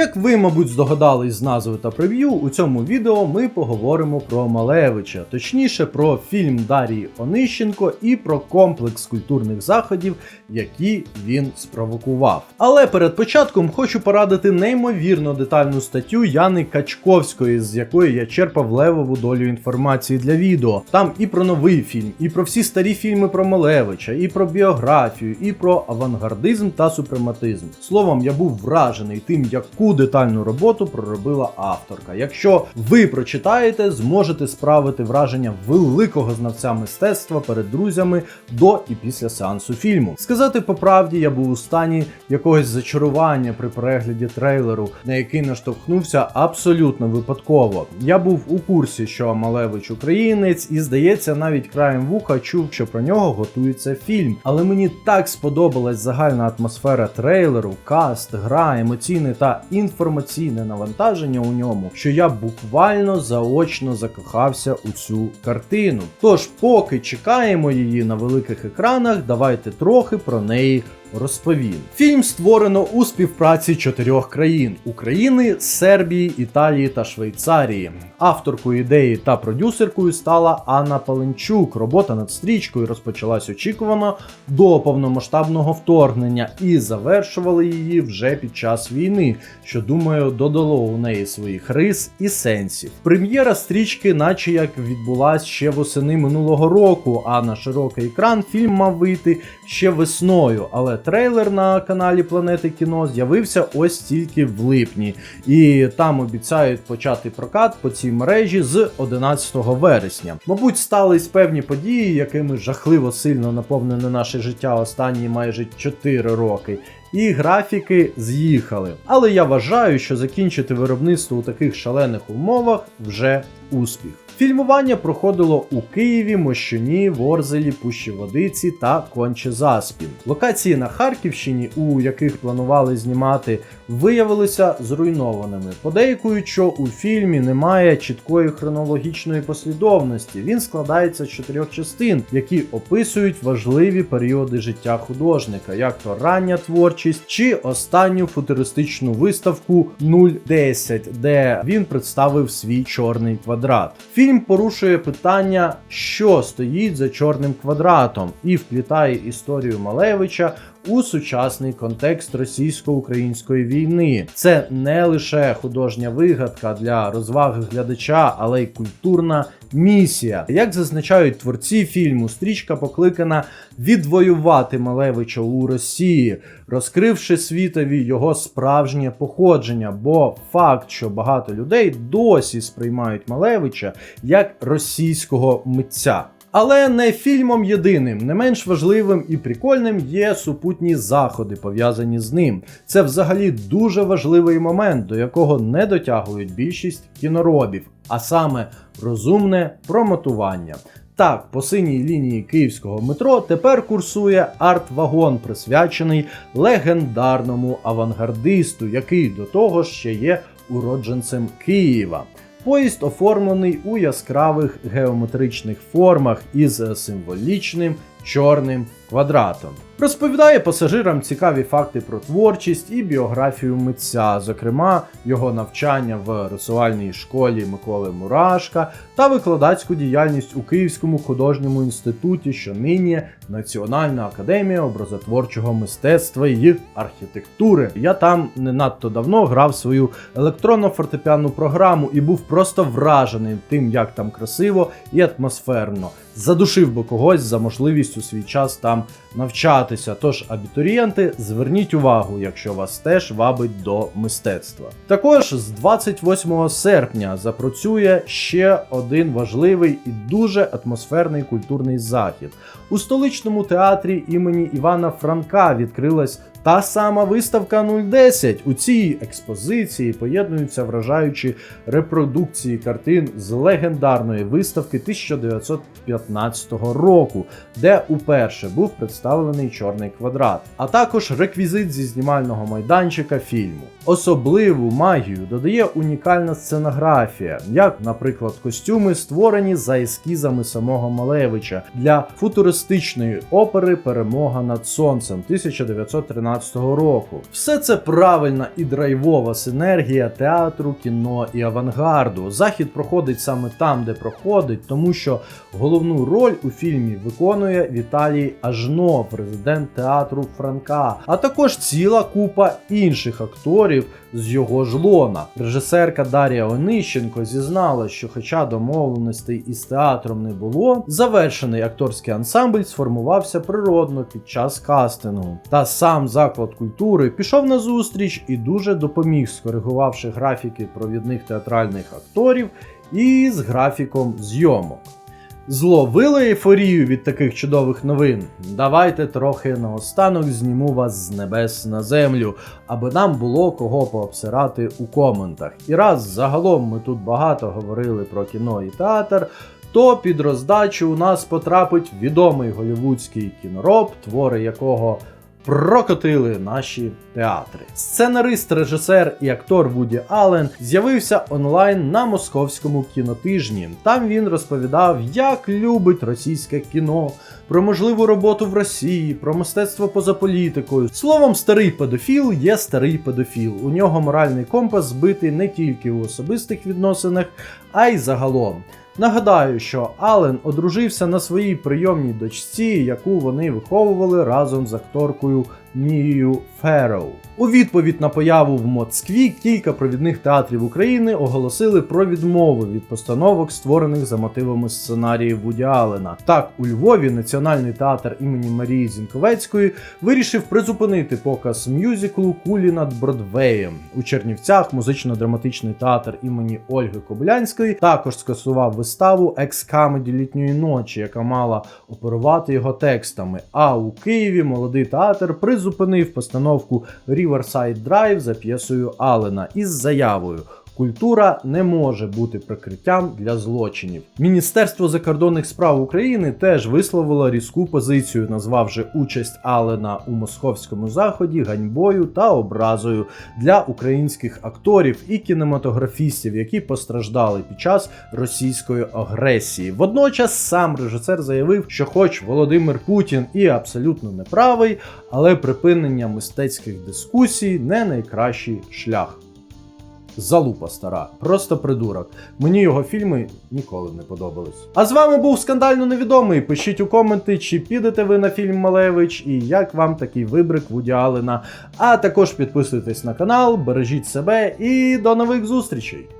Як ви, мабуть, здогадались з назви та прев'ю, у цьому відео ми поговоримо про Малевича, точніше про фільм Дарії Онищенко і про комплекс культурних заходів, які він спровокував. Але перед початком хочу порадити неймовірно детальну статтю Яни Качковської, з якої я черпав левову долю інформації для відео. Там і про новий фільм, і про всі старі фільми про Малевича, і про біографію, і про авангардизм та супрематизм. Словом, я був вражений тим, яку детальну роботу проробила авторка. Якщо ви прочитаєте, зможете справити враження великого знавця мистецтва перед друзями до і після сеансу фільму. Сказати по правді, я був у стані якогось зачарування при перегляді трейлеру, на який наштовхнувся абсолютно випадково. Я був у курсі, що Малевич українець, і здається, навіть краєм вуха чув, що про нього готується фільм. Але мені так сподобалась загальна атмосфера трейлеру, каст, гра, емоційне та інформаційне навантаження у ньому, що я буквально заочно закохався у цю картину. Тож, поки чекаємо її на великих екранах, давайте трохи про неї розповім. Фільм створено у співпраці чотирьох країн: України, Сербії, Італії та Швейцарії. Авторкою ідеї та продюсеркою стала Анна Паленчук. Робота над стрічкою розпочалась очікувано до повномасштабного вторгнення і завершували її вже під час війни, що думаю додало у неї своїх рис і сенсів. Прем'єра стрічки, наче як відбулась ще восени минулого року, а на широкий екран фільм мав вийти ще весною. Але трейлер на каналі Планети Кіно з'явився ось тільки в липні, і там обіцяють почати прокат по цій мережі з 11 вересня. Мабуть, стались певні події, якими жахливо сильно наповнене наше життя останні майже 4 роки. І графіки з'їхали. Але я вважаю, що закінчити виробництво у таких шалених умовах вже успіх. Фільмування проходило у Києві, Мощуні, Ворзелі, Пущі Водиці та Конче-Заспін. Локації на Харківщині, у яких планували знімати, виявилися зруйнованими. Подейкують, що у фільмі немає чіткої хронологічної послідовності. Він складається з чотирьох частин, які описують важливі періоди життя художника, як то рання творчість чи останню футуристичну виставку 010, де він представив свій чорний квадрат. Фільм порушує питання, що стоїть за чорним квадратом, і вплітає історію Малевича у сучасний контекст російсько-української війни. Це не лише художня вигадка для розваги глядача, але й культурна місія. Як зазначають творці фільму, стрічка покликана відвоювати Малевича у Росії, розкривши світові його справжнє походження. Бо факт, що багато людей досі сприймають Малевича як російського митця. Але не фільмом єдиним, не менш важливим і прикольним є супутні заходи, пов'язані з ним. Це взагалі дуже важливий момент, до якого не дотягують більшість кіноробів, а саме розумне промотування. Так, по синій лінії київського метро тепер курсує арт-вагон, присвячений легендарному авангардисту, який до того ще є уродженцем Києва. Поїзд оформлений у яскравих геометричних формах із символічним чорним квадратом. Розповідає пасажирам цікаві факти про творчість і біографію митця, зокрема його навчання в рисувальній школі Миколи Мурашка та викладацьку діяльність у Київському художньому інституті, що нині Національна академія образотворчого мистецтва і архітектури. Я там не надто давно грав свою електронно-фортепіанну програму і був просто вражений тим, як там красиво і атмосферно. Задушив би когось за можливість у свій час там навчатися. Тож, абітурієнти, зверніть увагу, якщо вас теж вабить до мистецтва. Також з 28 серпня запрацює ще один важливий і дуже атмосферний культурний захід. У столичному театрі імені Івана Франка відкрилась та сама виставка 010. У цій експозиції поєднуються вражаючі репродукції картин з легендарної виставки 1915 року, де уперше був представлений чорний квадрат, а також реквізит зі знімального майданчика фільму. Особливу магію додає унікальна сценографія, як, наприклад, костюми створені за ескізами самого Малевича для футуристичної опери Перемога над сонцем 1913 2013 року. Все це правильна і драйвова синергія театру, кіно і авангарду. Захід проходить саме там, де проходить, тому що головну роль у фільмі виконує Віталій Ажнов, президент театру Франка, а також ціла купа інших акторів з його ж лона. Режисерка Дар'я Онищенко зізнала, що, хоча домовленостей із театром не було, завершений акторський ансамбль сформувався природно під час кастингу. Та сам заклад культури пішов на зустріч і дуже допоміг, скоригувавши графіки провідних театральних акторів і з графіком зйомок. Зловили ейфорію від таких чудових новин. Давайте трохи наостанок зніму вас з небес на землю, аби нам було кого пообсирати у коментах. І раз загалом ми тут багато говорили про кіно і театр, то під роздачу у нас потрапить відомий голівудський кінороб, твори якого прокотили наші театри. Сценарист, режисер і актор Вуді Аллен з'явився онлайн на московському кінотижні. Там він розповідав, як любить російське кіно, про можливу роботу в Росії, про мистецтво поза політикою. Словом, старий педофіл є старий педофіл. У нього моральний компас збитий не тільки у особистих відносинах, а й загалом. Нагадаю, що Ален одружився на своїй прийомній дочці, яку вони виховували разом з акторкою Мією Ферроу. У відповідь на появу в Москві кілька провідних театрів України оголосили про відмову від постановок, створених за мотивами сценаріїв Вуді Аллена. Так, у Львові Національний театр імені Марії Зінковецької вирішив призупинити показ мюзиклу Кулі над Бродвеєм. У Чернівцях музично-драматичний театр імені Ольги Кобилянської також скасував виставу екс-камеді літньої ночі, яка мала оперувати його текстами. А у Києві молодий театр призупинив постановку Riverside Drive за п'єсою Алена із заявою. Культура не може бути прикриттям для злочинів. Міністерство закордонних справ України теж висловило різку позицію, назвавши участь Алена у московському заході ганьбою та образою для українських акторів і кінематографістів, які постраждали під час російської агресії. Водночас сам режисер заявив, що, хоч Володимир Путін і абсолютно неправий, але припинення мистецьких дискусій не найкращий шлях. Залупа стара, просто придурок. Мені його фільми ніколи не подобались. А з вами був скандально невідомий. Пишіть у коменти, чи підете ви на фільм Малевич і як вам такий вибрик Вуді Аллена. А також підписуйтесь на канал, бережіть себе і до нових зустрічей!